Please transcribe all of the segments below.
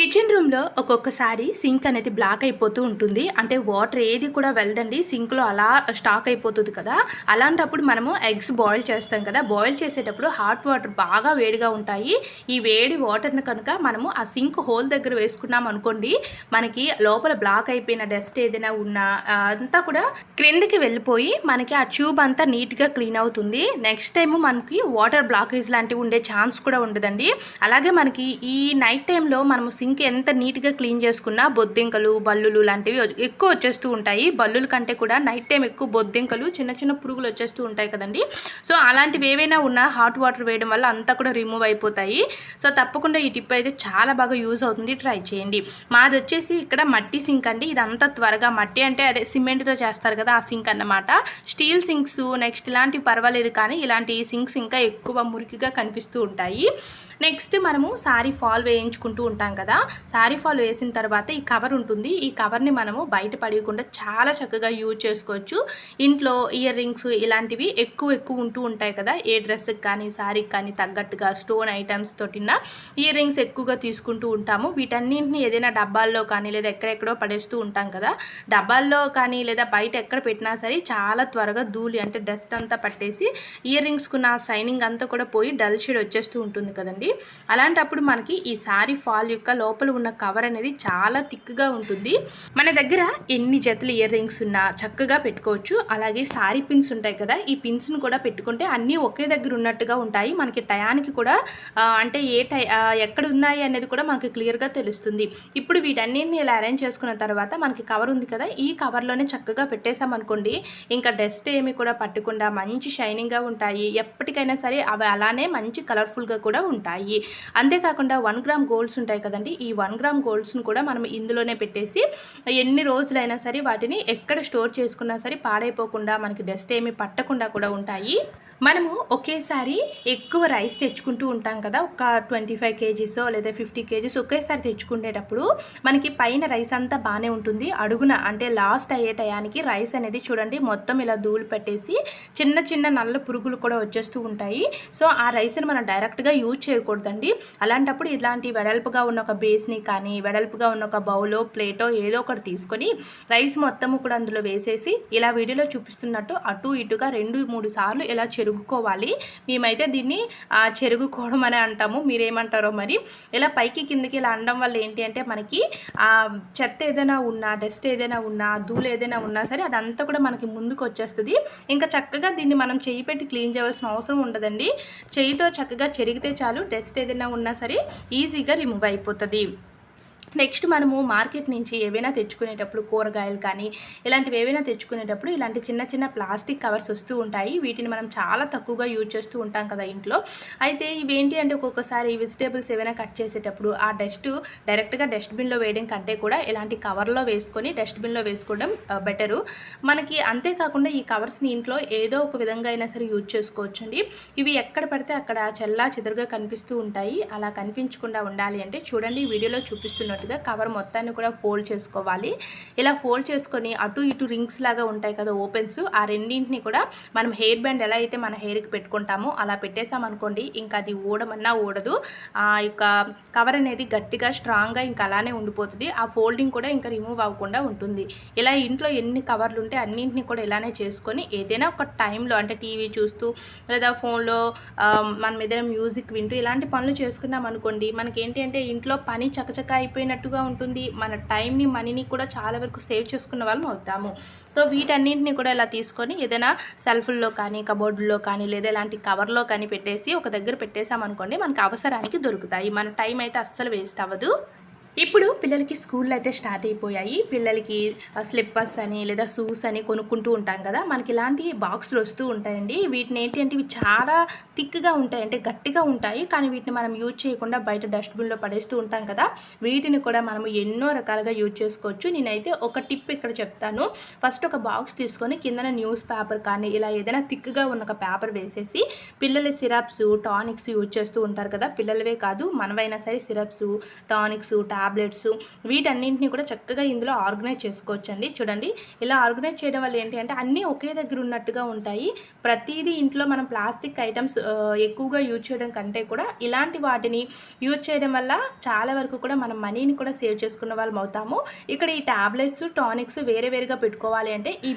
Kitchen రూమ్లో ఒక్కొక్కసారి sync అనేది బ్లాక్ అయిపోతూ ఉంటుంది. అంటే వాటర్ ఏది కూడా వెళ్దండి సింక్లో అలా స్టాక్ అయిపోతుంది కదా. అలాంటప్పుడు మనము ఎగ్స్ బాయిల్ చేస్తాం కదా. బాయిల్ చేసేటప్పుడు హాట్ వాటర్ బాగా వేడిగా ఉంటాయి. ఈ వేడి వాటర్ని కనుక మనము ఆ సింక్ హోల్ దగ్గర వేసుకున్నాం అనుకోండి మనకి లోపల బ్లాక్ అయిపోయిన డస్ట్ ఏదైనా ఉన్నా అంతా కూడా క్రిందికి వెళ్ళిపోయి మనకి ఆ ట్యూబ్ అంతా నీట్గా క్లీన్ అవుతుంది. నెక్స్ట్ టైం మనకి వాటర్ బ్లాకేజ్ లాంటివి ఉండే ఛాన్స్ కూడా ఉండదండి. అలాగే మనకి ఈ నైట్ టైంలో మనము సింక్ ఎంత నీట్గా క్లీన్ చేసుకున్నా బొద్దింకలు బల్లులు లాంటివి ఎక్కువ వచ్చేస్తూ ఉంటాయి. బల్లుల కంటే కూడా నైట్ టైం ఎక్కువ బొద్దింకలు చిన్న చిన్న పురుగులు వచ్చేస్తూ ఉంటాయి కదండి. సో అలాంటివి ఏవైనా ఉన్నా హాట్ వాటర్ వేయడం వల్ల అంతా కూడా రిమూవ్ అయిపోతాయి. సో తప్పకుండా ఈ టిప్ అయితే చాలా బాగా యూజ్ అవుతుంది. ట్రై చేయండి. మాది వచ్చేసి ఇక్కడ మట్టి సింక్ అండి. ఇదంతా త్వరగా మట్టి అంటే అదే సిమెంట్తో చేస్తారు కదా ఆ సింక్ అన్నమాట. స్టీల్ సింక్స్ నెక్స్ట్ ఇలాంటివి పర్వాలేదు కానీ ఇలాంటి సింక్స్ ఇంకా ఎక్కువ మురికిగా కనిపిస్తూ ఉంటాయి. నెక్స్ట్ మనము శారీ ఫాల్ వేయించుకుంటూ ఉంటాం కదా. సారీ ఫాల్ వేసిన తర్వాత ఈ కవర్ ఉంటుంది. ఈ కవర్ని మనము బయట పడేయకుండా చాలా చక్కగా యూజ్ చేసుకోవచ్చు. ఇంట్లో ఇయర్ రింగ్స్ ఇలాంటివి ఎక్కువ ఎక్కువ ఉంటూ ఉంటాయి కదా. ఏ డ్రెస్కి కానీ శారీకి కానీ తగ్గట్టుగా స్టోన్ ఐటమ్స్ తోటిన ఇయర్ రింగ్స్ ఎక్కువగా తీసుకుంటూ ఉంటాము. వీటన్నింటిని ఏదైనా డబ్బాల్లో కానీ లేదా ఎక్కడెక్కడో పడేస్తూ ఉంటాం కదా. డబ్బాల్లో కానీ లేదా బయట ఎక్కడ పెట్టినా సరే చాలా త్వరగా ధూళి అంటే డస్ట్ అంతా పట్టేసి ఇయర్ రింగ్స్కున్న షైనింగ్ అంతా కూడా పోయి డల్ షేడ్ వచ్చేస్తూ ఉంటుంది కదండి. అలాంటప్పుడు మనకి ఈ సారీ ఫాల్ యొక్క లోపల ఉన్న కవర్ అనేది చాలా థిక్గా ఉంటుంది. మన దగ్గర ఎన్ని జతలు ఇయర్ రింగ్స్ ఉన్నా చక్కగా పెట్టుకోవచ్చు. అలాగే సారీ పిన్స్ ఉంటాయి కదా ఈ పిన్స్ను కూడా పెట్టుకుంటే అన్నీ ఒకే దగ్గర ఉన్నట్టుగా ఉంటాయి. మనకి టయానికి కూడా అంటే ఏ టై ఎక్కడ ఉన్నాయి అనేది కూడా మనకి క్లియర్గా తెలుస్తుంది. ఇప్పుడు వీటన్నిటిని ఇలా అరేంజ్ చేసుకున్న తర్వాత మనకి కవర్ ఉంది కదా ఈ కవర్లోనే చక్కగా పెట్టేసామనుకోండి ఇంకా డస్ట్ ఏమి కూడా పట్టకుండా మంచి షైనింగ్గా ఉంటాయి. ఎప్పటికైనా సరే అవి అలానే మంచి కలర్ఫుల్గా కూడా ఉంటాయి. అంతేకాకుండా వన్ గ్రామ్ గోల్డ్స్ ఉంటాయి కదండి. ఈ వన్ గ్రామ్ గోల్డ్స్ను కూడా మనం ఇందులోనే పెట్టేసి ఎన్ని రోజులైనా సరే వాటిని ఎక్కడ స్టోర్ చేసుకున్నా సరే పాడైపోకుండా మనకి డస్ట్ ఏమి పట్టకుండా కూడా ఉంటాయి. మనము ఒకేసారి ఎక్కువ రైస్ తెచ్చుకుంటూ ఉంటాం కదా ఒక ట్వంటీ ఫైవ్ కేజీస్ లేదా ఫిఫ్టీ కేజీస్ ఒకేసారి తెచ్చుకునేటప్పుడు మనకి పైన రైస్ అంతా బాగానే ఉంటుంది. అడుగున అంటే లాస్ట్ అయ్యే టయానికి రైస్ అనేది చూడండి మొత్తం ఇలా ధూళి పెట్టేసి చిన్న చిన్న నల్ల పురుగులు కూడా వచ్చేస్తూ ఉంటాయి. సో ఆ రైస్ని మనం డైరెక్ట్గా యూజ్ చేయకూడదండి. అలాంటప్పుడు ఇలాంటి వెడల్పుగా ఉన్న ఒక బేస్ని కానీ వెడల్పుగా ఉన్న ఒక బౌలో ప్లేటో ఏదో ఒకటి తీసుకొని రైస్ మొత్తము కూడా అందులో వేసేసి ఇలా వీడియోలో చూపిస్తున్నట్టు అటు ఇటుగా రెండు మూడు సార్లు ఇలా చెరుగుకోవాలి మేమైతే దీన్ని చెరుగుకోవడం అని అంటాము. మీరేమంటారో మరి. ఇలా పైకి కిందకి ఇలా అనడం వల్ల ఏంటి అంటే మనకి చెత్త ఏదైనా ఉన్నా డస్ట్ ఏదైనా ఉన్నా ధూళి ఏదైనా ఉన్నా సరే అదంతా కూడా మనకి ముందుకు వచ్చేస్తుంది ఇంకా చక్కగా దీన్ని మనం చేయి పెట్టి క్లీన్ చేయవలసిన అవసరం ఉండదండి. చేయితో చక్కగా చెరిగితే చాలు డస్ట్ ఏదైనా ఉన్నా సరే ఈజీగా రిమూవ్ అయిపోతుంది. నెక్స్ట్ మనము మార్కెట్ నుంచి ఏవైనా తెచ్చుకునేటప్పుడు కూరగాయలు కానీ ఇలాంటివి ఏవైనా తెచ్చుకునేటప్పుడు ఇలాంటి చిన్న చిన్న ప్లాస్టిక్ కవర్స్ వస్తూ ఉంటాయి. వీటిని మనం చాలా తక్కువగా యూజ్ చేస్తూ ఉంటాం కదా ఇంట్లో. అయితే ఇవేంటి అంటే ఒక్కొక్కసారి వెజిటేబుల్స్ ఏవైనా కట్ చేసేటప్పుడు ఆ డస్ట్ డైరెక్ట్గా డస్ట్బిన్లో వేయడం కంటే కూడా ఇలాంటి కవర్లో వేసుకొని డస్ట్బిన్లో వేసుకోవడం బెటరు మనకి అంతేకాకుండా ఈ కవర్స్ని ఇంట్లో ఏదో ఒక విధంగా అయినా సరే యూజ్ చేసుకోవచ్చండి. ఇవి ఎక్కడ పడితే అక్కడ చెల్లా చెదురుగా కనిపిస్తూ ఉంటాయి. అలా కనిపించకుండా ఉండాలి అంటే చూడండి వీడియోలో చూపిస్తున్నట్టు చూపిస్తున్నట్టుగా కవర్ మొత్తాన్ని కూడా ఫోల్డ్ చేసుకోవాలి. ఇలా ఫోల్డ్ చేసుకొని అటు ఇటు రింగ్స్ లాగా ఉంటాయి కదా ఓపెన్స్ ఆ రెండింటిని కూడా మనం హెయిర్ బ్యాండ్ ఎలా అయితే మన హెయిర్కి పెట్టుకుంటామో అలా పెట్టేసామనుకోండి ఇంకా అది ఊడమన్నా ఊడదు. ఆ యొక్క కవర్ అనేది గట్టిగా స్ట్రాంగ్గా ఇంకా అలానే ఉండిపోతుంది. ఆ ఫోల్డింగ్ కూడా ఇంకా రిమూవ్ అవ్వకుండా ఉంటుంది. ఇలా ఇంట్లో ఎన్ని కవర్లు ఉంటే అన్నింటినీ కూడా ఇలానే చేసుకొని ఏదైనా ఒక టైంలో అంటే టీవీ చూస్తూ లేదా ఫోన్లో మనం ఏదైనా మ్యూజిక్ వింటూ ఇలాంటి పనులు చేసుకున్నాం అనుకోండి మనకేంటి అంటే ఇంట్లో పని చకచక అయినట్టుగా ఉంటుంది. మన టైంని మనీని కూడా చాలా వరకు సేవ్ చేసుకున్న వాళ్ళం అవుతాము. సో వీటన్నింటినీ కూడా ఇలా తీసుకొని ఏదైనా సెల్ఫ్ల్లో కానీ కబోర్డుల్లో కానీ లేదా ఇలాంటి కవర్లో కానీ పెట్టేసి ఒక దగ్గర పెట్టేసామనుకోండి మనకి అవసరానికి దొరుకుతాయి. మన టైం అయితే అస్సలు వేస్ట్ అవ్వదు. ఇప్పుడు పిల్లలకి స్కూల్లో అయితే స్టార్ట్ అయిపోయాయి. పిల్లలకి స్లిప్పర్స్ అని లేదా షూస్ అని కొనుక్కుంటూ ఉంటాం కదా. మనకి ఇలాంటి బాక్సులు వస్తూ ఉంటాయండి. వీటిని ఏంటి అంటే ఇవి చాలా థిక్గా ఉంటాయి. అంటే గట్టిగా ఉంటాయి. కానీ వీటిని మనం యూజ్ చేయకుండా బయట డస్ట్బిన్లో పడేస్తూ ఉంటాం కదా. వీటిని కూడా మనము ఎన్నో రకాలుగా యూజ్ చేసుకోవచ్చు. నేనైతే ఒక టిప్ ఇక్కడ చెప్తాను. ఫస్ట్ ఒక బాక్స్ తీసుకొని కిందన న్యూస్ పేపర్ కానీ ఇలా ఏదైనా థిక్గా ఉన్న ఒక పేపర్ వేసేసి పిల్లల సిరప్స్ టానిక్స్ యూజ్ చేస్తూ ఉంటారు కదా. పిల్లలవే కాదు మనమైనా సరే సిరప్స్ టానిక్స్ ట్యాబ్లెట్స్ వీటన్నింటినీ కూడా చక్కగా ఇందులో ఆర్గనైజ్ చేసుకోవచ్చండి. చూడండి ఇలా ఆర్గనైజ్ చేయడం వల్ల ఏంటి అంటే అన్నీ ఒకే దగ్గర ఉన్నట్టుగా ఉంటాయి. ప్రతిదీ ఇంట్లో మనం ప్లాస్టిక్ ఐటమ్స్ ఎక్కువగా యూజ్ చేయడం కంటే కూడా ఇలాంటి వాటిని యూజ్ చేయడం వల్ల చాలా వరకు కూడా మనం మనీని కూడా సేవ్ చేసుకున్న వాళ్ళం అవుతాము. ఇక్కడ ఈ టాబ్లెట్స్ టానిక్స్ వేరే వేరుగా పెట్టుకోవాలి అంటే ఈ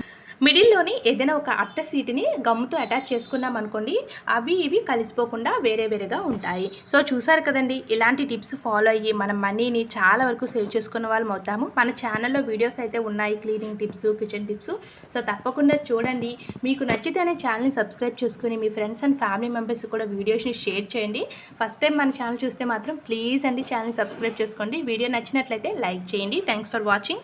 మిడిల్లోని ఏదైనా ఒక అట్ట సీటుని గమ్ముతో అటాచ్ చేసుకున్నాం అనుకోండి అవి ఇవి కలిసిపోకుండా వేరే వేరేగా ఉంటాయి. సో చూసారు కదండి ఇలాంటి టిప్స్ ఫాలో అయ్యి మన మనీని చాలా వరకు సేవ్ చేసుకున్న వాళ్ళం అవుతాము. మన ఛానల్లో వీడియోస్ అయితే ఉన్నాయి cleaning tips kitchen tips. So తప్పకుండా చూడండి. మీకు నచ్చితేనే ఛానల్ని సబ్స్క్రైబ్ చేసుకుని మీ ఫ్రెండ్స్ అండ్ ఫ్యామిలీ మెంబర్స్ కూడా వీడియోస్ని షేర్ చేయండి. ఫస్ట్ టైం మన ఛానల్ చూస్తే మాత్రం ప్లీజ్ అండి ఛానల్ సబ్స్క్రైబ్ చేసుకోండి. వీడియో నచ్చినట్లయితే లైక్ చేయండి. Thanks for watching.